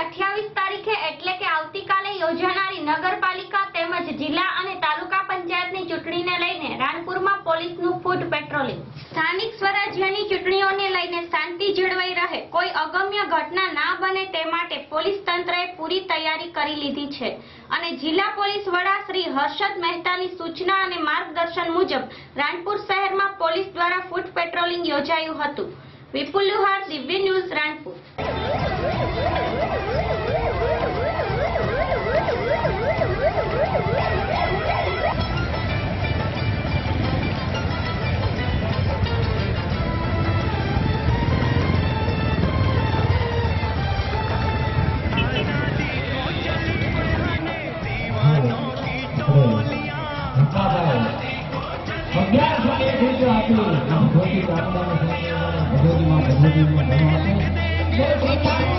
અઠ્યાવીસ તારીખે એટલે કે આવતીકાલે યોજાનારી નગરપાલિકા તેમજ જિલ્લા અને તાલુકા પંચાયતની ચૂંટણીને લઈને રાણપુરમાં પોલીસનું ફૂટ પેટ્રોલિંગ. સ્થાનિક સ્વરાજ્યની ચૂંટણીઓને લઈને શાંતિ જળવાઈ રહે, કોઈ અગમ્ય ઘટના ના બને તે માટે પોલીસ તંત્રએ પૂરી તૈયારી કરી લીધી છે. અને જિલ્લા પોલીસ વડા શ્રી હર્ષદ મહેતાની સૂચના અને માર્ગદર્શન મુજબ રાણપુર શહેરમાં પોલીસ દ્વારા ફૂટ પેટ્રોલિંગ યોજાયું હતું. વિપુલ લુહાર, દિવ્ય ન્યૂઝ રાણપુર. ભગવતી ભગવતી ભગવતી